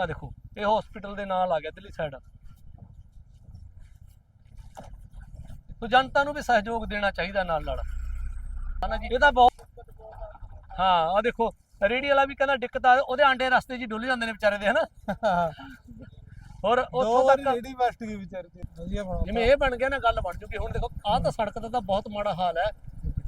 ਆ ਦੇਖੋ ਇਹ ਹਸਪੀਟਲ ਦੇ ਨਾਲ ਆ ਗਿਆ ਦਿੱਲੀ ਸਾਈਡ ਤੋ ਜਨਤਾ ਨੂੰ ਵੀ ਸਹਿਯੋਗ ਦੇਣਾ ਚਾਹੀਦਾ ਨਾਲ ਨਾਲ। ਹਨਾ ਜੀ? ਇਹਦਾ ਬਹੁਤ ਹਾਂ ਆ ਦੇਖੋ ਰੇੜੀ ਵਾਲਾ ਵੀ ਕਹਿੰਦਾ ਦਿੱਕਤ ਆ ਉਹਦੇ ਆਂਡੇ ਰਸਤੇ 'ਚ ਡੁੱਲ ਜਾਂਦੇ ਨੇ ਵਿਚਾਰੇ ਦੇ ਹਨਾ? ਔਰ ਦੋ ਉੱਥੋਂ ਤੱਕ ਰੇੜੀ ਗਈ ਵਿਚਾਰੇ ਵਧੀਆ ਬਣਾ ਜਿਵੇਂ ਇਹ ਬਣ ਗਿਆ ਨਾ ਗੱਲ ਬਣ ਜੂਗੀ। ਹੁਣ ਦੇਖੋ ਆਹ ਤਾਂ ਸੜਕ ਦਾ ਤਾਂ ਬਹੁਤ ਮਾੜਾ ਹਾਲ ਹੈ।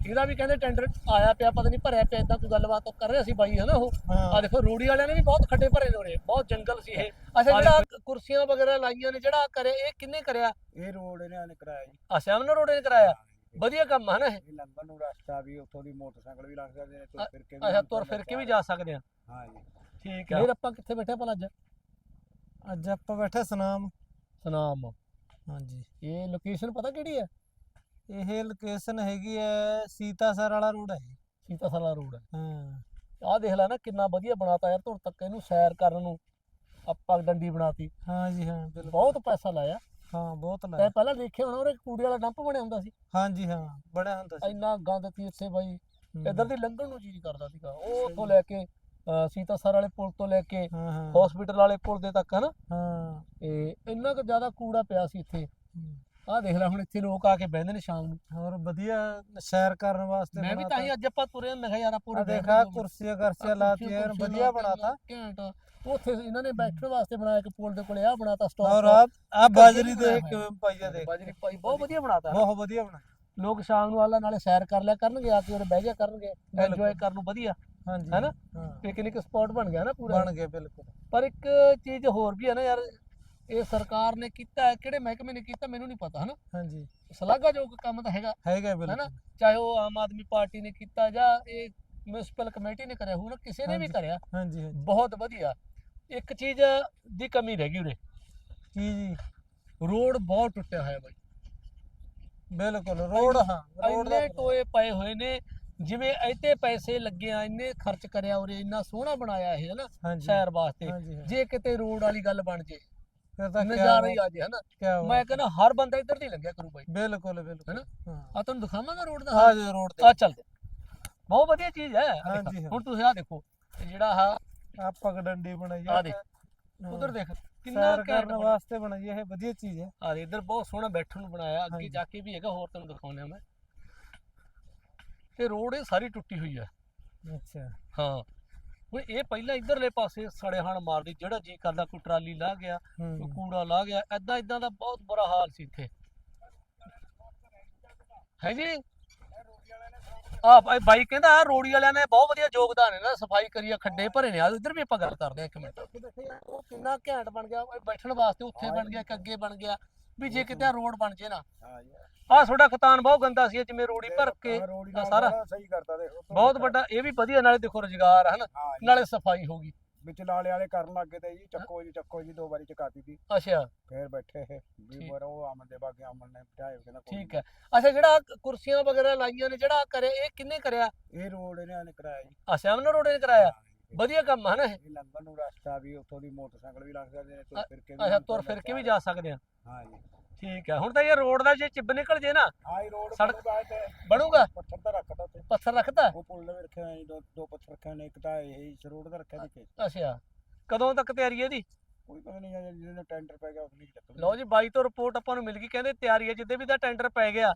ਇਹਦਾ ਵੀ ਕਹਿੰਦੇ ਟੈਂਡਰ ਆਇਆ ਪਿਆ ਪਤਾ ਨਹੀਂ ਭਰਿਆ ਪਿਆ ਇਦਾਂ ਕੋਈ ਗੱਲਬਾਤ ਉਹ ਕਰ ਰਿਹਾ ਸੀ ਬਾਈ ਹਨਾ ਉਹ? ਆ ਦੇਖੋ ਰੋੜੀ ਵਾਲਿਆਂ ਨੇ ਵੀ ਬਹੁਤ ਖੱਡੇ ਭਰੇ ਨੇ ਉਰੇ ਬਹੁਤ ਜੰਗਲ ਸੀ ਇਹ। ਅੱਛਾ ਜਿਹੜਾ ਕੁਰਸੀਆਂ ਵਗੈਰਾ ਲਾਈਆਂ ਨੇ ਜਿਹੜਾ ਕਰੇ ਇਹ ਕਿੰਨੇ ਕਰਿਆ? ਇਹ ਰੋਡ ਇਹਨਾਂ ਨੇ ਕਰਾਇਆ ਜੀ। ਰੋੜੇ ਨੇ ਕਰਾਇਆ? ਵਧੀਆ ਕੰਮ ਹੈ ਨਾ ਇਹ? ਲੰਬਨ ਨੂੰ ਰਸਤਾ ਵੀ ਉੱਥੋਂ ਦੀ ਮੋਟਰਸਾਈਕਲ ਵੀ ਲੱਗ ਸਕਦੇ ਨੇ ਤੁਰ ਫਿਰ ਕੇ ਵੀ ਅੱਛਾ ਤੁਰ ਫਿਰ ਕੇ ਵੀ ਜਾ ਸਕਦੇ ਆ। ਹਾਂ ਜੀ। ਠੀਕ ਹੈ ਫਿਰ ਆਪਾਂ ਕਿੱਥੇ ਬੈਠੇ ਭਲਾ ਅੱਜ? ਅੱਜ ਆਪਾਂ ਬੈਠੇ ਸਨਾਮ। ਸਨਾਮ। ਹਾਂਜੀ। ਇਹ ਲੋਕੇਸ਼ਨ ਪਤਾ ਕਿਹੜੀ ਹੈ ਇਹ ਲੋਕੇਸ਼ਨ ਹੈਗੀ ਹੈ ਸੀਤਾਸਰ ਵਾਲਾ ਰੋਡ ਹੈ ਜੀ। ਸੀਤਾ ਸਾਲਾ ਰੋਡ ਹੈ ਹਾਂ। ਆਹ ਦੇਖ ਲੈ ਨਾ ਕਿੰਨਾ ਵਧੀਆ ਬਣਾਤਾ ਯਾਰ ਧੁਰ ਤੱਕ ਇਹਨੂੰ ਸੈਰ ਕਰਨ ਨੂੰ। ਆਪਾਂ ਡੰਡੀ ਬਣਾਤੀ। ਹਾਂ ਜੀ ਹਾਂ ਬਿਲਕੁਲ। ਬਹੁਤ ਪੈਸਾ ਲਾਇਆ। ਹਾਂ ਬਹੁਤ ਤੈਂ ਲਾਇਆ। ਪਹਿਲਾਂ ਦੇਖਿਆ ਹੋਣਾ ਉਹ ਕੂੜੇ ਵਾਲਾ ਡੰਪ ਬਣਿਆ ਹੁੰਦਾ ਸੀ। ਹਾਂਜੀ ਹਾਂ ਬੜਿਆ ਹੁੰਦਾ ਸੀ। ਇੰਨਾ ਗੰਦ ਸੀ ਇੱਥੇ ਬਾਈ। ਹੂੰ। ਇੱਧਰ ਦੀ ਲੰਘਣ ਨੂੰ ਜੀ ਕਰਦਾ ਸੀਗਾ। ਉਹ ਉੱਥੋਂ ਲੈ ਕੇ ਅਹ ਸੀਤਾਸਰ ਵਾਲੇ ਪੁਲ ਤੋਂ ਲੈ ਕੇ ਹਾਂ ਹਾਂ। ਹਸਪੀਟਲ ਵਾਲੇ ਪੁਲ ਦੇ ਤੱਕ ਹਨਾ? ਹਾਂ। ਤੇ ਇੰਨਾ ਕੁ ਜ਼ਿਆਦਾ ਕੂੜਾ ਪਿਆ ਸੀ ਇੱਥੇ। ਹੂੰ। ਆਹ ਦੇਖ ਲੈ ਹੁਣ ਇੱਥੇ ਲੋਕ ਆ ਕੇ ਬਹਿੰਦੇ ਨੇ ਸ਼ਾਮ ਨੂੰ। ਹੋਰ ਵਧੀਆ ਸੈਰ ਕਰਨ ਵਾਸਤੇ ਮੈਂ ਵੀ ਤਾਂ ਹੀ ਅੱਜ ਆਪਾਂ ਤੁਰੇ ਮੈਂ ਕਿਹਾ ਯਾਰ ਪੂਰੇ ਆ ਦੇਖਾ ਕੁਰਸੀਆਂ ਕਰਸੀਆਂ ਲਾਤੀਆਂ ਐਨ ਵਧੀਆ ਬਣਾਤਾ। ਘੈਂਟ। ਉੱਥੇ ਇਹਨਾਂ ਨੇ ਬੈਠਣ ਵਾਸਤੇ ਬਣਾਇਆ ਇੱਕ ਪੁਲ ਦੇ ਕੋਲੇ ਆ ਬਣਾਤਾ ਸਟਾਪ ਔਰ ਆ ਆ ਬਾਜਰੀ ਦੇ ਕਿਵੇਂ ਪਾਈ ਆ ਦੇਖ। ਬਾਜਰੀ ਪਾਈ ਬਹੁਤ ਵਧੀਆ ਬਣਾਤਾ। ਬਹੁਤ ਵਧੀਆ ਬਣਾ। ਲੋਕ ਸ਼ਾਮ ਨੂੰ ਆਲਾ ਨਾਲੇ ਸੈਰ ਕਰ ਲਿਆ ਕਰਨਗੇ ਆ ਕੇ ਉਰੇ ਬਹਿ ਜਾ ਕਰਨਗੇ ਐਂਜੋਏ ਕਰਨ ਨੂੰ ਵਧੀਆ। ਹਾਂਜੀ ਹੈਨਾ? ਪਿਕਨਿਕ ਸਪੌਟ ਬਣ ਗਿਆ ਨਾ ਪੂਰਾ। ਬਣ ਗਏ ਬਿਲਕੁਲ। ਪਰ ਇੱਕ ਚੀਜ਼ ਹੋਰ ਵੀ ਹੈ ਨਾ ਯਾਰ ਇਹ ਸਰਕਾਰ ਨੇ ਕੀਤਾ ਹੈ, ਕਿਹੜੇ ਮਹਿਕਮੇ ਨੇ ਕੀਤਾ ਮੈਨੂੰ ਨਹੀਂ ਪਤਾ ਹਨਾ? ਹਾਂਜੀ। ਸ਼ਲਾਘਾਯੋਗ ਕੰਮ ਤਾਂ ਹੈਗਾ। ਹੈਗਾ ਹੈਨਾ? ਬਿਲਕੁਲ ਚਾਹੇ ਉਹ ਆਮ ਆਦਮੀ ਪਾਰਟੀ ਨੇ ਕੀਤਾ ਜਾਂ ਇਹ ਮਿਊਨਿਸਪਲ ਕਮੇਟੀ ਨੇ ਕਰਿਆ ਹੋਣਾ ਕਿਸੇ ਨੇ ਵੀ। ਕਰਿਆ ਹਾਂਜੀ ਹਾਂਜੀ। ਬਹੁਤ ਵਧੀਆ। ਇੱਕ ਚੀਜ਼ ਦੀ ਕਮੀ ਰਹਿ ਗਈ ਉਰੇ। ਕੀ ਜੀ? ਰੋਡ ਬਹੁਤ ਟੁੱਟਿਆ ਹੋਇਆ ਬਾਈ। ਬਿਲਕੁਲ ਰੋਡ ਹਾਂ ਰੋਡ ਦਾ ਇੰਨੇ ਟੋਏ ਪਏ ਹੋਏ ਨੇ ਜਿਵੇਂ ਇੱਥੇ ਪੈਸੇ ਲੱਗੇ ਆ ਇੰਨੇ ਖਰਚ ਕਰਿਆ ਉਰੇ ਇੰਨਾ ਸੋਹਣਾ ਬਣਾਇਆ ਇਹ ਹਨਾ? ਹਾਂਜੀ। ਸ਼ਹਿਰ ਵਾਸਤੇ। ਹਾਂਜੀ ਹਾਂ। ਜੇ ਕਿਤੇ ਰੋਡ ਵਾਲੀ ਗੱਲ ਬਣ ਜੇ। ਫਿਰ ਤਾਂ ਕਿਆ ਨਜ਼ਾਰਾ ਹੀ ਆ ਜੇ ਹਨਾ? ਕਿਆ ਮੈਂ ਕਹਿੰਦਾ ਹਰ ਬੰਦਾ ਇੱਧਰ ਦੀ ਲੰਘਿਆ ਕਰੂ ਬਾਈ। ਬਿਲਕੁਲ ਬਿਲਕੁਲ। ਹੈਨਾ? ਹਾਂ। ਆ ਤੁਹਾਨੂੰ ਦਿਖਾਵਾਂਗਾ ਰੋਡ ਦਾ? ਆ ਜੋ ਰੋਡ ਤੇ। ਆ ਚੱਲ। ਬਹੁਤ ਵਧੀਆ ਚੀਜ਼ ਹੈ। ਆਹ ਦੇਖ। ਹਾਂਜੀ, ਹਾਂ। ਹੁਣ ਤੁਸੀਂ ਆ ਦੇਖੋ ਇਹ ਜਿਹੜਾ ਆ ਆ ਪਗ ਡੰਡੀ ਬਣਾਈ ਆਹ ਦੇਖ। ਉਧਰ ਦੇਖ ਕਿੰਨਾ ਸੈਰ ਘੈਂਟ ਕਰਨ ਬਣਿਆ। ਵਾਸਤੇ ਬਣਾਈ ਹੈ ਇਹ ਵਧੀਆ ਚੀਜ਼ ਹੈ ਆ ਦੇ ਇੱਧਰ ਬਹੁਤ ਸੋਹਣਾ ਬੈਠਣ ਨੂੰ ਬਣਾਇਆ। ਅੱਗੇ ਹਾਂਜੀ। ਜਾ ਕੇ ਵੀ ਹੈਗਾ ਹੋਰ ਤੁਹਾਨੂੰ ਦਿਖਾਉਂਦਾ ਮੈਂ। ਤੇ ਰੋਡ ਇਹ ਸਾਰੀ ਟੁੱਟੀ ਹੋਈ ਹੈ ਅੱਛਾ। ਹਾਂ। ਹੁਣ ਇਹ ਪਹਿਲਾਂ ਇਧਰਲੇ ਪਾਸੇ ਸੜੇ ਹਣ ਮਾਰਦੀ ਜਿਹੜਾ ਜੀ ਕਰਦਾ ਕੋਈ ਟਰਾਲੀ ਲਾ ਗਿਆ ਕੋਈ ਕੂੜਾ ਲਾ ਗਿਆ ਐਦਾਂ ਐਦਾਂ ਦਾ ਬਹੁਤ ਬੁਰਾ ਹਾਲ ਸੀ ਇੱਥੇ। ਹੈ ਜੀ? ਆ ਭਾਈ ਬਾਈ ਕਹਿੰਦਾ ਆਹ ਰੋੜੀ ਵਾਲਿਆਂ ਨੇ ਬਹੁਤ ਵਧੀਆ ਯੋਗਦਾਨ ਹੈ ਨਾ ਸਫ਼ਾਈ ਕਰੀ ਆ ਖੱਡੇ ਭਰੇ ਨੇ। ਆ ਇੱਧਰ ਵੀ ਆਪਾਂ ਗੱਲ ਕਰਦੇ ਆ ਇੱਕ ਮਿੰਟ। ਉਹ ਕਿੰਨਾ ਘੈਂਟ ਬਣ ਗਿਆ ਬੈਠਣ ਵਾਸਤੇ ਉੱਥੇ ਬਣ ਗਿਆ ਇੱਕ ਅੱਗੇ ਬਣ ਗਿਆ। ਵੀ ਜੇ ਕਿਤੇ ਰੋਡ ਬਣ ਜੇ ਨਾ। ਹਾਂ ਆਹ ਤੁਹਾਡਾ ਖਤਾਨ ਬਹੁਤ ਗੰਦਾ ਸੀ ਜਿਵੇਂ ਰੋੜੀ ਭਰ ਕੇ ਆਹ ਆਹ ਨਾਲ ਸਾਰਾ। ਸਹੀ ਕਰਤਾ ਦੇਖੋ ਬਹੁਤ ਵੱਡਾ ਇਹ ਵੀ ਵਧੀਆ ਨਾਲੇ ਦੇਖੋ ਰੁਜ਼ਗਾਰ ਹੈ ਨਾ ਹਾਂ ਜੀ। ਨਾਲੇ ਸਫ਼ਾਈ ਹੋ ਗਈ। ਵਿੱਚ ਲਾਲੇ ਵਾਲੇ ਕਰਨ ਲੱਗੇ ਤੇ ਜੀ ਚੱਕੋ ਜੀ ਚੱਕੋ ਜੀ ਦੋ ਵਾਰੀ ਚਕਾਤੀ ਸੀ ਅੱਛਾ। ਫੇਰ ਬੈਠੇ। ਇਹ ਵੀ ਠੀਕ। ਬਰ ਉਹ ਅਮਨ ਦੇ ਬਾਗੇ ਅਮਨ ਨੇ ਬਿਠਾਏ ਕਹਿੰਦਾ ਕੋਈ ਠੀਕ ਹੈ। ਅੱਛਾ ਜਿਹੜਾ ਆਹ ਕੁਰਸੀਆਂ ਵਗੈਰਾ ਲਾਈਆਂ ਨੇ ਜਿਹੜਾ ਕਰਿਆ ਇਹ ਕਿੰਨੇ ਕਰਿਆ? ਨਹੀਂ। ਇਹ ਰੋਡ ਇਹਨਾਂ ਨੇ ਕਰਾਇਆ ਜੀ। ਆ ਰੋਡ ਨੇ ਕਰਾਇਆ? ਵਧੀਆ ਕੰਮ ਹੈ ਨਾ ਇਹ। ਲੰਬਨ ਨੂੰ ਰਸਤਾ ਵੀ ਉੱਥੋਂ ਦੀ ਮੋਟਰਸਾਈਕਲ ਵੀ ਲੱਗ ਸਕਦੇ ਨੇ ਤੁਰ ਫਿਰ ਕੇ ਅੱਛਾ ਤੁਰ ਫਿਰ ਕੇ ਵੀ ਜਾ ਸਕਦੇ ਆ। ਹਾਂ ਜੀ। ਠੀਕ ਹੈ ਹੁਣ ਤਾਂ ਇਹ ਰੋਡ ਦਾ ਜੇ ਚਿੱਬ ਨਿਕਲ ਜੇ ਨਾ ਆਹ ਹੀ ਰੋਡ ਸੜਕ- ਬਣੂਗਾ ਤੇ। ਬਣੂਗਾ? ਪੱਥਰ ਤਾਂ ਰੱਖਦਾ ਤੇ ਪੱਥਰ ਰੱਖਦਾ ਉਹ ਪੁੱਲ ਦੇ ਵੀ ਰੱਖਿਆ ਜੀ ਦੋ ਦੋ ਪੱਥਰ ਰੱਖੇ ਨੇ ਇੱਕ ਤਾਂ ਇਹ ਰੋਡ ਦਾ ਰੱਖਿਆ ਵਿੱਚ ਅੱਛਾ ਕਦੋਂ ਤੱਕ ਤਿਆਰੀ ਹੈ ਇਹਦੀ? ਕੋਈ ਪਤਾ ਨਹੀਂ ਹੈ ਜਿਹਦੇ ਨਾਲ ਟੈਂਡਰ ਪੈ ਗਿਆ ਉਸ ਨੇ ਚੱਕ ਲਓ ਜੀ ਬਾਈ ਤੋਂ ਰਿਪੋਰਟ ਆਪਾਂ ਨੂੰ ਮਿਲ ਗਈ ਕਹਿੰਦੇ ਤਿਆਰੀ ਹੈ ਜਿੱਦੇ ਵੀ ਦਾ ਟੈਂਡਰ ਪੈ ਗਿਆ।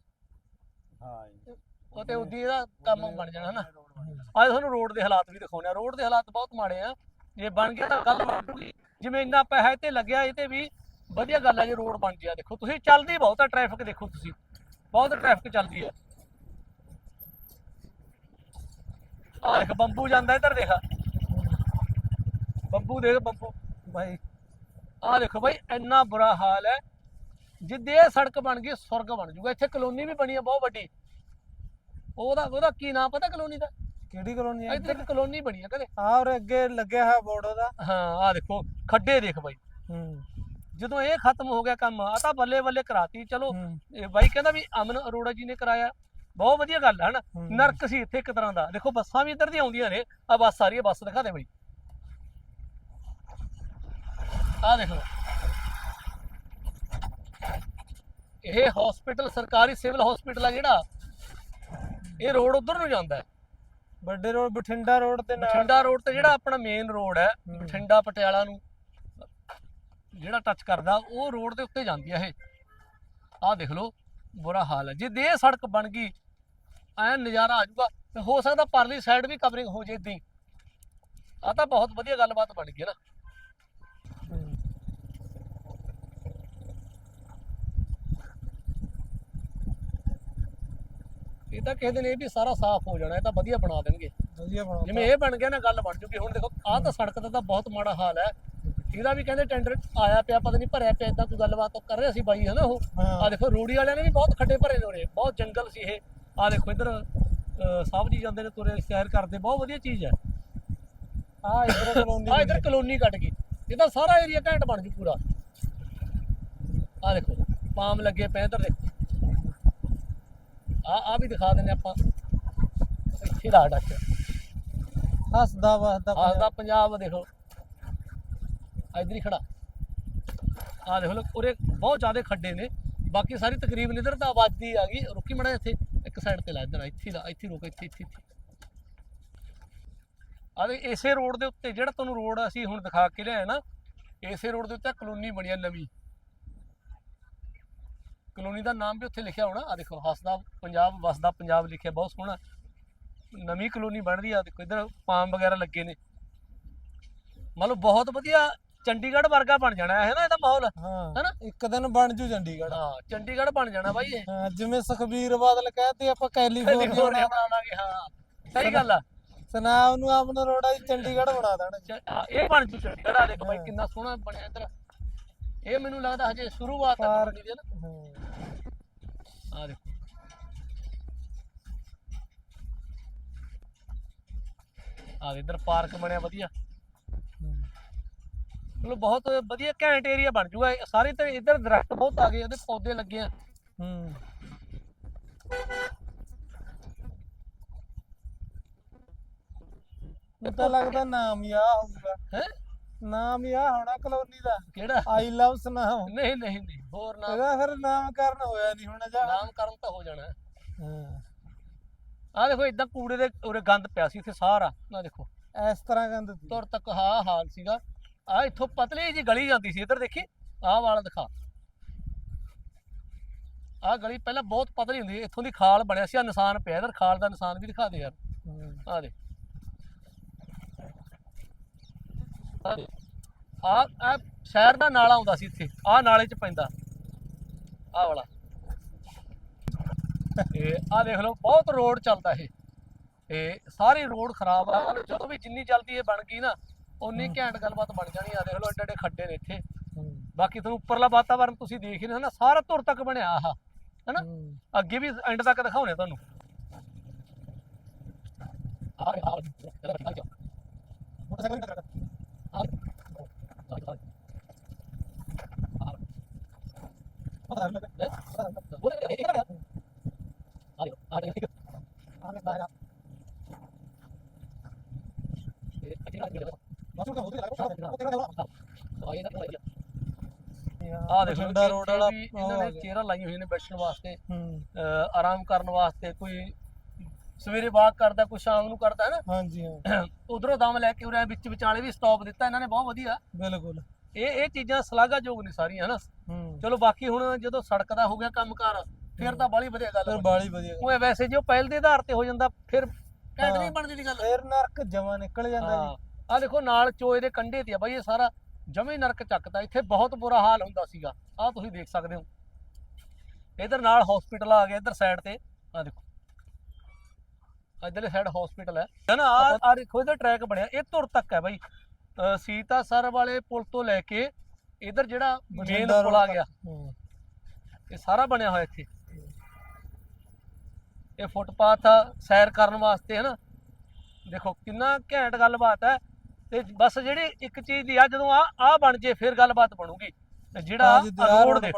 ਹਾਂ ਜੀ। ਉਹ ਤੇ ਉਦੀ ਇਹਦਾ ਕੰਮ ਬਣ ਜਾਣਾ ਹਨਾ। ਅੱਜ ਤੁਹਾਨੂੰ ਰੋਡ ਦੇ ਹਾਲਾਤ ਵੀ ਦਿਖਾਉਣੇ ਆ। ਰੋਡ ਦੇ ਹਾਲਾਤ ਬਹੁਤ ਮਾੜੇ ਆ। ਜੇ ਬਣ ਗਿਆ ਤਾਂ ਗੱਲ ਬਣ ਜਿਵੇਂ ਇੰਨਾ ਪੈਸਾ ਤੇ ਲੱਗਿਆ, ਇਹ ਤੇ ਵੀ ਵਧੀਆ ਗੱਲ ਹੈ ਜੇ ਰੋਡ ਬਣ ਗਿਆ ਦੇਖੋ, ਤੁਸੀਂ ਚੱਲਦੀ ਬਹੁਤ ਆ ਟ੍ਰੈਫਿਕ ਦੇਖੋ ਤੁਸੀਂ। ਬਹੁਤ ਟ੍ਰੈਫਿਕ ਚੱਲਦੀ ਹੈ ਆ ਦੇਖ, ਬੰਬੂ ਜਾਂਦਾ ਇੱਧਰ ਦੇਖ। ਬੰਬੂ ਦੇਖ, ਬੰਬੂ। ਭਾਈ ਆ ਦੇਖੋ ਭਾਈ ਇੰਨਾ ਬੁਰਾ ਹਾਲ ਹੈ। ਜਿੱਦੇ ਸੜਕ ਬਣ ਗਈ ਸਵਰਗ ਬਣ ਜੂਗਾ। ਇੱਥੇ ਕਲੋਨੀ ਵੀ ਬਣੀ ਆ, ਬਹੁਤ ਵੱਡੀ। ਉਹਦਾ ਉਹਦਾ ਕੀ ਨਾਮ ਪਤਾ ਕਲੋਨੀ ਦਾ? ਕਿਹੜੀ ਕਲੋਨੀ ਹੈ? ਇੱਧਰ ਇੱਕ ਕਲੋਨੀ ਬਣੀ ਆ ਕਹਿੰਦੇ ਆਹ ਔਰ ਅੱਗੇ ਲੱਗਿਆ ਹੋਇਆ ਬੋਰਡ ਉਹਦਾ। ਹਾਂ ਆ ਦੇਖੋ ਖੱਡੇ ਦੇਖ ਬਾਈ। ਹੂੰ। ਜਦੋਂ ਇਹ ਖਤਮ ਹੋ ਗਿਆ ਕੰਮ ਆ ਤਾਂ ਬੱਲੇ ਬੱਲੇ ਕਰਾਤੀ ਚਲੋ ਹੂੰ। ਇਹ ਬਾਈ ਕਹਿੰਦਾ ਵੀ ਅਮਨ ਅਰੋੜਾ ਜੀ ਨੇ ਕਰਾਇਆ। ਬਹੁਤ ਵਧੀਆ ਗੱਲ ਹੈ ਨਾ ਹੂੰ। ਨਰਕ ਸੀ ਇੱਥੇ ਇੱਕ ਤਰ੍ਹਾਂ ਦਾ। ਦੇਖੋ ਬੱਸਾਂ ਵੀ ਇੱਧਰ ਦੀਆਂ ਆਉਂਦੀਆਂ ਨੇ ਆ ਬੱਸ ਸਾਰੀ ਬੱਸ ਦਿਖਾ ਦੇ ਬਾਈ। ਆ ਦੇਖੋ। ਇਹ ਹਸਪੀਟਲ ਸਰਕਾਰੀ ਸਿਵਲ ਹਸਪੀਟਲ ਆ ਜਿਹੜਾ। ਇਹ ਰੋਡ ਉਧਰ ਨੂੰ ਜਾਂਦਾ ਹੈ। ਵੱਡੇ ਰੋਡ ਬਠਿੰਡਾ ਰੋਡ ਤੇ ਨਾਲ ਬਠਿੰਡਾ ਰੋਡ ਤੇ ਜਿਹੜਾ ਆਪਣਾ ਮੇਨ ਰੋਡ ਹੈ ਹੂੰ। ਬਠਿੰਡਾ ਪਟਿਆਲਾ ਨੂੰ ਜਿਹੜਾ ਟੱਚ ਕਰਦਾ ਉਹ ਰੋਡ ਦੇ ਉੱਤੇ ਜਾਂਦੀ ਆ ਇਹ। ਆਹ ਦੇਖ ਲਓ ਬੁਰਾ ਹਾਲ ਹੈ। ਜੇ ਦੇ ਸੜਕ ਬਣ ਗਈ ਐ ਨਜ਼ਾਰਾ ਆ ਜਾਊਗਾ ਤੇ ਹੋ ਸਕਦਾ ਪਰਲੀ ਸਾਈਡ ਵੀ ਕਵਰਿੰਗ ਹੋ ਜੇ ਹੀ। ਆ ਤਾਂ ਬਹੁਤ ਵਧੀਆ ਗੱਲਬਾਤ ਬਣ ਗਈ ਨਾ। ਇਹ ਤਾਂ ਕਿਸੇ ਦਿਨ ਇਹ ਵੀ ਸਾਰਾ ਸਾਫ਼ ਹੋ ਜਾਣਾ ਇਹ ਤਾਂ ਵਧੀਆ ਬਣਾ ਦੇਣਗੇ। ਵਧੀਆ ਬਣਾ ਜਿਵੇਂ ਇਹ ਬਣ ਗਿਆ ਨਾ ਗੱਲ ਬਣ ਜੂਗੀ ਹੁਣ ਦੇਖੋ ਆਹ ਤਾਂ ਸੜਕ ਦਾ ਤਾਂ ਬਹੁਤ ਮਾੜਾ ਹਾਲ ਹੈ। ਇਹਦਾ ਵੀ ਕਹਿੰਦੇ ਟੈਂਡਰ ਆਇਆ ਪਿਆ ਪਤਾ ਨਹੀਂ ਭਰਿਆ ਪਿਆ ਇਦਾਂ ਕੋਈ ਗੱਲਬਾਤ ਉਹ ਕਰ ਰਹੇ ਸੀ ਬਾਈ ਹਨਾ ਉਹ? ਆ ਦੇਖੋ ਰੋੜੀ ਵਾਲਿਆਂ ਨੇ ਵੀ ਬਹੁਤ ਖੱਡੇ ਭਰੇ ਨੇ ਉਰੇ ਬਹੁਤ ਜੰਗਲ ਸੀ ਇਹ। ਆ ਦੇਖੋ ਇੱਧਰ ਅਹ, ਸਭ ਜੀ ਜਾਂਦੇ ਨੇ ਤੁਰੇ ਸੈਰ ਕਰਦੇ ਬਹੁਤ ਵਧੀਆ ਚੀਜ਼ ਹੈ। ਆ ਇਧਰ ਕਲੋਨੀ ਆ ਇੱਧਰ ਕਲੋਨੀ ਕੱਟ ਗਈ। ਇਹ ਤਾਂ ਸਾਰਾ ਏਰੀਆ ਘੈਂਟ ਬਣ ਜੂ ਪੂਰਾ। ਆ ਦੇਖੋ ਪਾਮ ਲੱਗੇ ਪਏ ਇੱਧਰ ਦੇਖੋ ਆ ਆ ਵੀ ਦਿਖਾ ਦਿੰਦੇ ਆਪਾਂ। ਇੱਥੇ ਦਾ ਡੱਕ। ਹੱਸਦਾ ਵਸਦਾ ਆਹ ਦਾ ਪੰਜਾਬ ਦੇਖੋ। ਇੱਧਰ ਹੀ ਖੜਾ। ਆ ਦੇਖ ਲਓ ਉਰੇ ਬਹੁਤ ਜ਼ਿਆਦਾ ਖੱਡੇ ਨੇ। ਬਾਕੀ ਸਾਰੀ ਤਕਰੀਬਨ ਇਧਰ ਤਾਂ ਆਬਾਦੀ ਆ ਗਈ। ਰੁਕੀ ਮੜਾ ਇੱਥੇ ਇੱਕ ਸਾਈਡ ਤੇ ਲਾ ਇੱਧਰ ਇੱਥੇ ਲਾ ਇੱਥੇ ਰੁਕ ਇੱਥੇ ਇੱਥੇ ਆ ਦੇ ਇਸੇ ਰੋਡ ਦੇ ਉੱਤੇ ਜਿਹੜਾ ਤੁਹਾਨੂੰ ਰੋਡ ਅਸੀਂ ਹੁਣ ਦਿਖਾ ਕੇ ਲਿਆਏ ਨਾ ਇਸੇ ਰੋਡ ਦੇ ਉੱਤੇ ਕਲੋਨੀ ਬਣੀ ਆ ਨਵੀਂ। ਕਲੋਨੀ ਦਾ ਨਾਮ ਵੀ ਉੱਥੇ ਲਿਖਿਆ ਹੋਣਾ। ਆ ਦੇਖੋ ਹੱਸਦਾ ਪੰਜਾਬ ਵਸਦਾ ਪੰਜਾਬ ਲਿਖਿਆ ਬਹੁਤ ਸੋਹਣਾ। ਨਵੀਂ ਕਲੋਨੀ ਬਣ ਰਹੀ ਆ ਦੇਖੋ ਇੱਧਰ ਪਾਮ ਵਗੈਰਾ ਲੱਗੇ ਨੇ। ਮੰਨ ਲਓ ਬਹੁਤ ਵਧੀਆ ਚੰਡੀਗੜ੍ਹ ਵਰਗਾ ਬਣ ਜਾਣਾ ਹੈ ਨਾ ਇਹਦਾ ਮਾਹੌਲ? ਹਾਂ ਹੈਨਾ? ਇੱਕ ਦਿਨ ਬਣ ਜੂ ਚੰਡੀਗੜ੍ਹ। ਹਾਂ ਚੰਡੀਗੜ੍ਹ ਬਣ ਜਾਣਾ ਬਾਈ ਇਹ। ਹਾਂ ਜਿਵੇਂ ਸੁਖਬੀਰ ਬਾਦਲ ਕਹਤੇ ਆਪਾਂ ਕੈਲੀਫੋਰਨੀਆ ਕੈਲੀਫੋਰਨੀਆ ਬਣਾ ਬਣਾ ਲਾਂਗੇ ਹਾਂ। ਸਹੀ ਗੱਲ ਆ। ਸੁਨਾਮ ਨੂੰ ਆਪਣਾ ਰੋੜਾ ਚੰਡੀਗੜ੍ਹ ਬਣਾ ਦੇਣਾ ਚ- ਹਾਂ, ਇਹ ਬਣ ਜੂ ਚੰਡੀਗੜ੍ਹ ਆ ਦੇਖੋ ਬਾਈ। ਕਿੰਨਾ ਸੋਹਣਾ ਬਣਿਆ ਇੱਧਰ। ਇਹ ਮੈਨੂੰ ਲੱਗਦਾ ਹਜੇ ਸ਼ੁਰੂਆਤ ਹੈ ਪਾਰਕ। ਕਲੋਨੀ ਦੀ ਨਾ। ਹਾਂ। ਆ ਦੇਖੋ। ਆ ਇੱਧਰ ਪਾਰਕ ਬਣਿਆ ਵਧੀਆ। ਹਮ। ਮਤਲਬ ਬਹੁਤ ਵਧੀਆ ਘੈਂਟ ਏਰੀਆ ਬਣ ਜੂਗਾ। ਇਹ ਸਾਰੇ ਤੇ ਇੱਧਰ ਦਰਖਤ ਬਹੁਤ ਆ ਗਏ ਉਹਦੇ ਪੌਦੇ ਲੱਗੇ ਆ। ਹੂੰ। ਮੈਨੂੰ ਤਾਂ ਲੱਗਦਾ ਨਾਮ ਹੀ ਆ ਹੋਊਗਾ। ਹੈ? ਨਾਮ ਹੀ ਆ ਹੋਣਾ ਕਲੋਨੀ ਦਾ। ਕਿਹੜਾ? ਆਈ ਲਵ ਸੁਨਾਮ ਨਹੀਂ ਨਹੀਂ ਨਹੀਂ ਹੋਰ ਨਾਮ? ਇਹਦਾ ਫਿਰ ਨਾਮਕਰਨ ਹੋਇਆ ਨਹੀਂ ਹੁਣ ਜਾ? ਨਾਮਕਰਨ ਤਾਂ ਹੋ ਜਾਣਾ। ਹਾਂ। ਆ ਦੇਖੋ ਇਦਾਂ ਕੂੜੇ ਦੇ ਉਰੇ ਗੰਦ ਪਿਆ ਸੀ ਇੱਥੇ ਸਾਰਾ। ਆ ਦੇਖੋ। ਇਸ ਤਰ੍ਹਾਂ ਕਹਿੰਦੇ ਸੀ। ਤੁਰ ਤੱਕ ਹਾਂ ਹਾਲ ਸੀਗਾ। ਆ ਇੱਥੋਂ ਪਤਲੀ ਜੀ ਗਲੀ ਜਾਂਦੀ ਸੀ। ਇੱਧਰ ਦੇਖੀ ਆਹ ਵਾਲਾ ਦਿਖਾ। ਆਹ ਗਲੀ ਪਹਿਲਾਂ ਬਹੁਤ ਪਤਲੀ ਹੁੰਦੀ ਇੱਥੋਂ ਦੀ ਖਾਲ ਬਣਿਆ ਸੀ। ਆ ਨਿਸ਼ਾਨ ਪਿਆ। ਇੱਧਰ ਖਾਲ ਦਾ ਨਿਸ਼ਾਨ ਵੀ ਦਿਖਾ ਦੇ ਯਾਰ। ਆ ਦੇ ਆ ਆ ਸ਼ਹਿਰ ਦਾ ਨਾਲਾ ਆਉਂਦਾ ਸੀ ਇੱਥੇ ਆ ਨਾਲੇ ਚ ਪੈਂਦਾ ਆ ਵਾਲਾ ਇਹ ਆ ਦੇਖ ਲਓ ਬਹੁਤ ਰੋਡ ਚੱਲਦਾ ਇਹ ਇਹ ਸਾਰੀ ਰੋਡ ਖਰਾਬ ਆ ਜਦੋਂ ਵੀ ਜਿੰਨੀ ਜਲਦੀ ਇਹ ਬਣ ਗਈ ਨਾ ਉਨੀ ਘੈਂਟ ਗੱਲਬਾਤ ਬਣ ਜਾਣੀ ਆ ਦੇਖ ਲਓ ਏਡੇ ਏਡੇ ਖੱਡੇ ਨੇ ਇੱਥੇ। ਬਾਕੀ ਤੁਹਾਨੂੰ ਉੱਪਰਲਾ ਵਾਤਾਵਰਨ ਤੁਸੀਂ ਦੇਖ ਹੀ ਰਹੇ ਹੋ ਨਾ ਸਾਰਾ ਧੁਰ ਤੱਕ ਬਣਿਆ ਆਹ ਹਨਾ। ਅੱਗੇ ਵੀ ਐਂਡ ਤੱਕ ਦਿਖਾਉਣੇ ਤੁਹਾਨੂੰ ਆ ਆ ਆ ਦੇਖੋ ਰੋਡ ਵਾਲਾ ਇਹਨਾਂ ਨੇ। ਚੇਅਰਾਂ ਲਾਈਆਂ ਹੋਈਆਂ ਨੇ ਬੈਠਣ ਵਾਸਤੇ ਆਰਾਮ ਕਰਨ ਵਾਸਤੇ ਕੋਈ ਸਵੇਰੇ ਵਾਕ ਕਰਦਾ ਕੋਈ ਸ਼ਾਮ ਨੂੰ ਕਰਦਾ ਨਾ। ਹਾਂਜੀ ਹਾਂ। ਉਧਰੋਂ ਦਮ ਲੈ ਕੇ ਉਰੇ ਵਿੱਚ ਵਿਚਾਲੇ ਵੀ ਸਟਾਪ ਦਿੱਤਾ ਇਹਨਾਂ ਨੇ ਬਹੁਤ ਵਧੀਆ। ਬਿਲਕੁਲ। ਇਹ ਇਹ ਚੀਜ਼ਾਂ ਸ਼ਲਾਘਾਯੋਗ ਨੇ ਸਾਰੀਆਂ ਹਨਾ। ਹੂੰ। ਚਲੋ ਬਾਕੀ ਹੁਣ ਜਦੋਂ ਸੜਕ ਦਾ ਹੋ ਗਿਆ ਕੰਮਕਾਰ ਫਿਰ ਤਾਂ ਬੜੀ ਵਧੀਆ ਗੱਲ ਫਿਰ ਬਾਲੀ ਵਧੀਆ ਉਹ ਵੈਸੇ ਜੇ ਉਹ ਪਹਿਲ ਦੇ ਆਧਾਰ ਤੇ ਹੋ ਜਾਂਦਾ ਫਿਰ ਘੈਂਟ ਨਹੀਂ ਹਾਂ। ਬਣਦੀ ਦੀ ਗੱਲ। ਫੇਰ ਨਰਕ ਜਮਾ ਨਿਕਲ ਜਾਂਦਾ ਜੀ। ਆ ਦੇਖੋ ਨਾਲ ਚੋਏ ਦੇ ਕੰਢੇ ਤੇ ਆ ਬਾਈ ਇਹ ਸਾਰਾ ਜਮੇ ਨਰਕ ਚੱਕਦਾ। ਇੱਥੇ ਬਹੁਤ ਬੁਰਾ ਹਾਲ ਹੁੰਦਾ ਸੀਗਾ। ਆ ਤੁਸੀਂ ਦੇਖ ਸਕਦੇ ਹੋ। ਇਧਰ ਨਾਲ ਹਸਪੀਟਲ ਆ ਗਿਆ ਇਧਰ ਸਾਈਡ ਤੇ। ਆ ਦੇਖੋ। ਇਧਰਲੇ ਸਾਈਡ ਹਸਪੀਟਲ ਹੈ। ਨਾ ਆ ਆ ਦੇਖੋ ਇਹਦਾ ਟਰੈਕ ਬਣਿਆ। ਇਹ ਧੁਰ ਤੱਕ ਹੈ ਬਾਈ। ਸੀਤਾ ਸਰ ਵਾਲੇ ਪੁਲ ਤੋਂ ਲੈ ਕੇ ਇਧਰ ਜਿਹੜਾ ਮੇਨ ਪੁਲ ਆ ਗਿਆ। ਇਹ ਸਾਰਾ ਬਣਿਆ ਹੋਇਆ ਇੱਥੇ। ਇਹ ਫੁੱਟਪਾਥ ਆ ਸੈਰ ਕਰਨ ਵਾਸਤੇ ਹੈ ਨਾ ਦੇਖੋ ਕਿੰਨਾ ਘੈਂਟ ਗੱਲਬਾਤ ਹੈ। ਤੇ ਬਸ ਜਿਹੜੀ ਇੱਕ ਚੀਜ਼ ਦੀ ਆ ਜਦੋਂ ਆ ਆ ਬਣ ਜੇ ਫਿਰ ਗੱਲਬਾਤ ਬਣੂਗੀ। ਤੇ ਜਿਹੜਾ ਰੋਡ ਦੇਖ।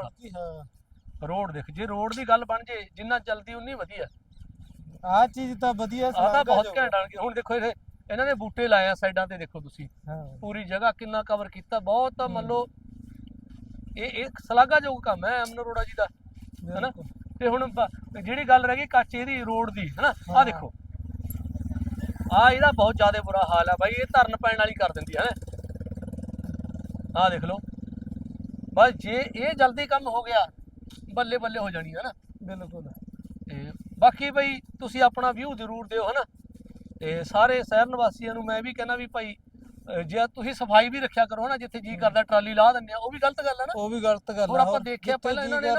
ਰੋਡ ਦੇਖ। ਜੇ ਰੋਡ ਦੀ ਗੱਲ ਬਣ ਜੇ ਜਿੰਨਾ ਜਲਦੀ ਉਨੀ ਵਧੀਆ। ਆ ਚੀਜ਼ ਤਾਂ ਵਧੀਆ ਆ ਤਾਂ ਬਹੁਤ ਘੈਂਟ ਆਣਗੇ ਹੁਣ ਦੇਖੋ ਇਹ ਇਹਨਾਂ ਨੇ ਬੂਟੇ ਲਾਏ ਆ ਸਾਈਡਾਂ ਤੇ ਦੇਖੋ ਤੁਸੀਂ। ਪੂਰੀ ਜਗ੍ਹਾ ਕਿੰਨਾ ਕਵਰ ਕੀਤਾ ਬਹੁਤ ਮੰਨ ਲਓ ਇਹ ਇੱਕ ਸ਼ਲਾਘਾਯੋਗ ਕੰਮ ਹੈ ਅਮਨ ਅਰੋੜਾ ਜੀ ਦਾ ਹੈਨਾ। ਤੇ ਹੁਣ ਜਿਹੜੀ ਗੱਲ ਰਹਿ ਗਈ ਕਾਚੇ ਦੀ ਰੋਡ ਦੀ ਹੈਨਾ? ਆ ਹਾਂ। ਦੇਖੋ। ਆ ਇਹਦਾ ਬਹੁਤ ਜ਼ਿਆਦਾ ਬੁਰਾ ਹਾਲ ਹੈ ਬਾਈ ਇਹ ਧਰਨ ਪੈਣ ਵਾਲੀ ਕਰ ਦਿੰਦੀ ਹੈ? ਆ ਦੇਖ ਲਓ। ਬਸ ਜੇ ਇਹ ਜਲਦੀ ਕੰਮ ਹੋ ਗਿਆ ਬੱਲੇ ਬੱਲੇ ਹੋ ਜਾਣੀ ਹੈ ਨਾ ਬਿਲਕੁਲ। ਬਾਕੀ ਬਈ ਤੁਸੀਂ ਆਪਣਾ ਵਿਊ ਜ਼ਰੂਰ ਦਿਓ ਹਨਾ। ਤੇ ਸਾਰੇ ਸ਼ਹਿਰ ਨਿਵਾਸੀਆਂ ਨੂੰ ਮੈਂ ਵੀ ਕਹਿੰਦਾ ਵੀ ਭਾਈ ਜੇ ਤੁਸੀਂ ਸਫ਼ਾਈ ਵੀ ਰੱਖਿਆ ਕਰੋ ਨਾ ਜਿੱਥੇ ਜੀ ਕਰਦਾ ਟਰਾਲੀ ਲਾ ਦਿੰਦੇ ਆ ਉਹ ਵੀ ਗਲਤ ਗੱਲ ਹੈ ਨਾ। ਉਹ ਵੀ ਗਲਤ ਗੱਲ ਹੁਣ ਆ ਆਪਾਂ ਦੇਖਿਆ ਪਹਿਲਾਂ ਇਹਨਾਂ ਨੇ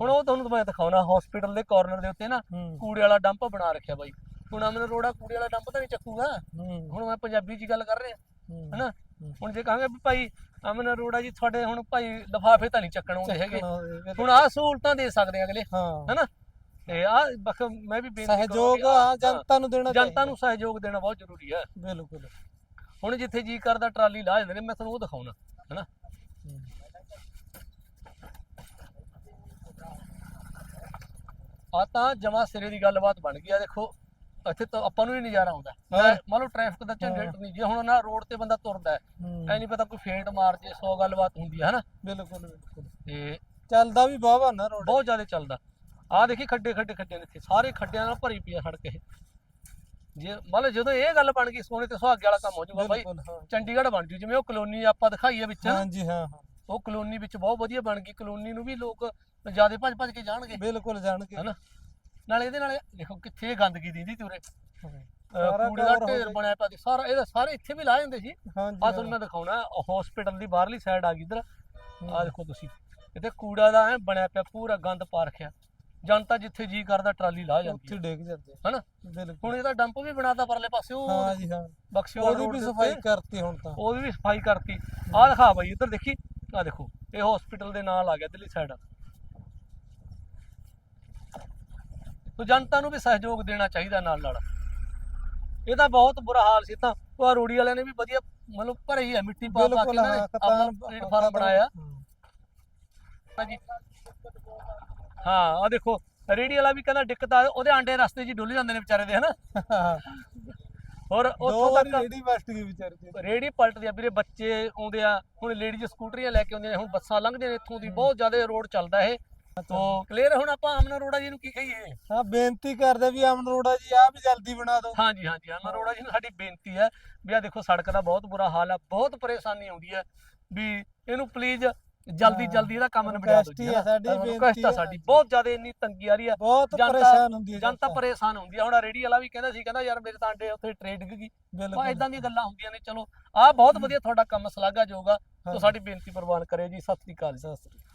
ਹੁਣ ਉਹ ਤੁਹਾਨੂੰ ਮੈਂ ਦਿਖਾਉਣਾ ਹਸਪੀਟਲ ਦੇ ਕਾਰਨਰ ਦੇ ਉੱਤੇ ਨਾ ਹੂੰ। ਕੂੜੇ ਵਾਲਾ ਡੰਪ ਬਣਾ ਰੱਖਿਆ ਬਾਈ। ਹੁਣ ਅਮਨ ਰੋੜਾ ਕੂੜੇ ਵਾਲਾ ਡੰਪ ਤਾਂ ਨਹੀਂ ਚੱਕੂਗਾ। ਹੂੰ। ਹੁਣ ਮੈਂ ਪੰਜਾਬੀ 'ਚ ਗੱਲ ਕਰ ਰਿਹਾ ਹੂੰ। ਹਨਾ। ਹੂੰ। ਹੁਣ ਜੇ ਕਹਾਂਗੇ ਵੀ ਭਾਈ ਅਮਨ ਅਰੋੜਾ ਜੀ ਤੁਹਾਡੇ ਹੁਣ ਭਾਈ ਲਿਫਾਫੇ ਤਾਂ ਨਹੀਂ ਚੱਕਣ ਆਉਂਦੇ ਹੈਗੇ। ਹੁਣ ਆਹ ਸਹੂਲਤਾਂ ਦੇ ਸਕਦੇ ਅਗਲੇ ਹਾਂ। ਹਨਾ। ਤੇ ਆ ਬਖ ਮੈਂ ਵੀ ਬੇਨਤੀ ਸਹਿਯੋਗ ਕਰਾਂਗਾ, ਹਾਂ ਜਨਤਾ ਨੂੰ ਦੇਣਾ ਜਨਤਾ ਨੂੰ ਸਹਿਯੋਗ ਦੇਣਾ ਬਹੁਤ ਜ਼ਰੂਰੀ ਹੈ ਚਾਹੀਦਾ। ਬਿਲਕੁਲ। ਹੁਣ ਜਿੱਥੇ ਜੀ ਕਰਦਾ ਟਰਾਲੀ ਲਾ ਜਾਂਦੇ ਨੇ ਮੈਂ ਤੁਹਾਨੂੰ ਉਹ ਦਿਖਾਉਣਾ ਹਨਾ? ਹੂੰ। ਆ ਤਾਂ ਜਮਾ ਸਿਰੇ ਦੀ ਗੱਲਬਾਤ ਬਣ ਗਈ ਆ ਦੇਖੋ ਇੱਥੇ ਤਾਂ ਆਪਾਂ ਨੂੰ ਹੀ ਨਜ਼ਾਰਾ ਆਉਂਦਾ। ਹਾਂ। ਮੈਂ- ਮੰਨ ਲਓ ਟ੍ਰੈਫਿਕ ਦਾ ਝੰਡਟ ਨਹੀਂ ਜੇ ਹੁਣ ਨਾ ਰੋਡ ਤੇ ਬੰਦਾ ਤੁਰਦਾ ਹੈ। ਹੂੰ। ਐ ਨਹੀਂ ਪਤਾ ਕੋਈ ਫੇਟ ਮਾਰ ਜੇ 100 ਗੱਲਬਾਤ ਹੁੰਦੀ ਹੈ ਹਨਾ? ਬਿਲਕੁਲ ਬਿਲਕੁਲ। ਤੇ ਚੱਲਦਾ ਵੀ ਬਾਵਾ ਨਾ ਰੋਡ ਬਹੁਤ ਜ਼ਿਆਦਾ ਚੱਲਦਾ। ਆ ਦੇਖੀ ਖੱਡੇ ਖੱਡੇ ਖੱਡੇ ਨੇ ਇੱਥੇ ਸਾਰੇ ਖੱਡਿਆਂ ਨਾਲ ਭਰੀ ਪਈ ਆ ਸੜਕ ਇਹ। ਜੇ ਮੰਨ ਲਓ ਜਦੋਂ ਇਹ ਗੱਲ ਬਣ ਗਈ ਸੋਨੇ ਤੇ ਸੁਹਾਗੇ ਵਾਲਾ ਕੰਮ ਹੋ ਜਾਊਗਾ ਬਾਈ। ਬਿਲਕੁਲ ਹਾਂ। ਚੰਡੀਗੜ੍ਹ ਬਣ ਜੂ ਜਿਵੇਂ ਉਹ ਕਲੋਨੀ ਆਪਾਂ ਦਿਖਾਈ ਆ ਵਿੱਚ। ਹਾਂਜੀ ਹਾਂ ਹਾਂ। ਉਹ ਕਲੋਨੀ ਵਿੱਚ ਬਹੁਤ ਵਧੀਆ ਬਣ ਗਈ ਕਲੋਨੀ ਨੂੰ ਵੀ ਲੋਕ ਜ਼ਿਆਦਾ ਭੱਜ ਭੱਜ ਕੇ ਜਾਣਗੇ। ਬਿਲਕੁਲ ਜਾਣਗੇ। ਹਨਾ? ਨਾਲ ਇਹਦੇ ਨਾਲ ਦੇਖੋ ਕਿੱਥੇ ਗੰਦਗੀ ਦੀਦੀ ਤੁਰੇ ਹਾਂ। ਸਾਰਾ ਕੂੜੇ ਦਾ cover ਹੋ ਢੇਰ ਗਿਆ। ਬਣਿਆ ਪਿਆ ਸੀ ਸਾਰਾ ਇਹਦਾ ਸਾਰੇ ਇੱਥੇ ਵੀ ਲਾ ਜਾਂਦੇ ਸੀ। ਹਾਂਜੀ ਆ ਤੁਹਾਨੂੰ ਮੈਂ ਦਿਖਾਉਣਾ ਹਸਪੀਟਲ ਦੀ ਬਾਹਰਲੀ ਸਾਈਡ ਆ ਗਈ ਇਧਰ। ਆ ਦੇਖੋ ਤੁਸੀਂ ਇੱਥੇ ਕੂੜਾ ਦਾ ਐ ਬਣਿਆ ਪਿਆ ਪੂਰਾ ਗੰਦ ਪਾ ਰੱਖਿਆ। ਜਨਤਾ ਜਿੱਥੇ ਜੀ ਕਰਦਾ ਟਰਾਲੀ ਲਾ ਜਾਂਦੀ ਉੱਥੇ ਹੈ ਡੇਗ ਜਾਂਦੇ ਹਨਾ? ਬਿਲਕੁਲ। ਹੁਣ ਇਹਦਾ ਡੰਪ ਵੀ ਬਣਾਤਾ ਪਰਲੇ ਪਾਸੇ ਉਹ ਹਾਂ ਜੀ ਹਾਂ। ਬਖਸ਼ੀਵਾਲ ਉਹਦੀ ਵੀ ਸਫ਼ਾਈ ਕਰਤੀ ਹੁਣ ਤਾਂ। ਉਹਦੀ ਵੀ ਸਫ਼ਾਈ ਕਰਤੀ। ਆਹ ਦਿਖਾ ਬਾਈ ਇੱਧਰ ਦੇਖੀ ਆਹ ਦੇਖੋ ਇਹ ਹਸਪੀਟਲ ਦੇ ਨਾਲ ਆ ਗਿਆ ਦਿੱਲੀ ਸਾਈਡ ਤੋ ਜਨਤਾ ਨੂੰ ਵੀ ਸਹਿਯੋਗ ਦੇਣਾ ਚਾਹੀਦਾ ਨਾਲ ਨਾਲ। ਇਹਦਾ ਬਹੁਤ ਬੁਰਾ ਹਾਲ ਸੀ ਤਾਂ ਉਹ ਰੋੜੀ ਵਾਲਿਆਂ ਨੇ ਵੀ ਵਧੀਆ ਮਤਲਬ ਭਰੀ ਹੈ ਮਿੱਟੀ ਪਾ ਪਾ ਕੇ ਬਿਲਕੁਲ ਇਹਨਾਂ ਨੇ ਹਾਂ ਆਪਣਾ ਪਲੇਟਫਾਰਮ ਬਣਾਇਆ। ਜੀ ਹਾਂ ਆ ਦੇਖੋ ਰੇੜੀ ਵਾਲਾ ਵੀ ਕਹਿੰਦਾ ਦਿੱਕਤ ਆ ਉਹਦੇ ਆਂਡੇ ਰਸਤੇ 'ਚ ਹੀ ਡੁੱਲ ਜਾਂਦੇ ਨੇ ਵਿਚਾਰੇ ਦੇ ਹਨਾ? ਹੋਰ ਦੋ ਉੱਥੋਂ ਵਾਰੀ ਤੱਕ ਰੇੜੀ ਵਸਟ ਗਈ ਵਿਚਾਰੀ ਰੇੜੀ ਪਲਟਦੀ ਆ ਵੀਰੇ ਬੱਚੇ ਆਉਂਦੇ ਆ ਹੁਣ ਲੇਡੀਜ਼ ਸਕੂਟਰੀਆਂ ਲੈ ਕੇ ਆਉਂਦੇ ਨੇ ਹੁਣ ਬੱਸਾਂ ਲੰਘਦੇ ਨੇ ਇੱਥੋਂ ਦੀ ਬਹੁਤ ਜ਼ਿਆਦਾ ਰੋਡ ਚੱਲਦਾ ਇਹ। ਤੋ ਕਲੀਅਰ ਹੁਣ ਆਪਾਂ ਅਮਨ ਅਰੋੜਾ ਜੀ ਨੂੰ ਕੀ ਕਹੀਏ? ਹਾਂ ਬੇਨਤੀ ਕਰਦੇ ਵੀ ਅਮਨ ਰੋੜਾ ਜੀ ਆ ਵੀ ਜਲਦੀ ਬਣਾ ਦਿਓ। ਹਾਂਜੀ ਹਾਂਜੀ ਅਮਨ ਅਰੋੜਾ ਜੀ ਨੂੰ ਸਾਡੀ ਬੇਨਤੀ ਹੈ ਵੀ ਆ ਦੇਖੋ ਸੜਕ ਦਾ ਬਹੁਤ ਬੁਰਾ ਹਾਲ ਆ ਬਹੁਤ ਪਰੇਸ਼ਾਨੀ ਆਉਂਦੀ ਹੈ ਵੀ ਇਹਨੂੰ ਪਲੀਜ਼ ਜਲਦੀ। ਜਲਦੀ ਇਹਦਾ ਕੰਮ ਨਿਬੜਾ ਦਿਓ ਜੀ ਹੀ ਸਾਡੀ, ਰਿਕੁਐਸਟ ਬੇਨਤੀ ਆ ਆ। ਸਾਡੀ। ਬਹੁਤ ਜ਼ਿਆਦਾ ਇੰਨੀ ਤੰਗੀ ਆ ਰਹੀ ਆ। ਬਹੁਤ ਜਨਤਾ- ਪਰੇਸ਼ਾਨ ਹੁੰਦੀ ਹੈ ਜਨਤਾ ਪਰੇਸ਼ਾਨ ਹੁੰਦੀ ਆ। ਹੁਣ ਰੇੜੀ ਵਾਲਾ ਵੀ ਕਹਿੰਦਾ ਸੀ ਕਹਿੰਦਾ ਯਾਰ ਮੇਰੇ ਤਾਂ ਆਂਡੇ ਉੱਥੇ ਟ੍ਰੇਡ ਡਿੱਗ ਗਈ। ਆ ਬਿਲਕੁਲ ਇਦਾਂ ਦੀਆਂ ਗੱਲਾਂ ਹੁੰਦੀਆਂ ਨੇ। ਚਲੋ ਆ ਬਹੁਤ ਵਧੀਆ ਤੁਹਾਡਾ ਕੰਮ ਸ਼ਲਾਘਾਯੋਗ ਆ ਹਾਂ। ਤੋ ਸਾਡੀ ਬੇਨਤੀ ਪ੍ਰਵਾਨ ਕਰਿਓ ਜੀ। ਸਤਿ ਸ੍ਰੀ ਅਕਾਲ ਜੀ। ਸਤਿ ਸ੍ਰੀ ਅਕਾਲ।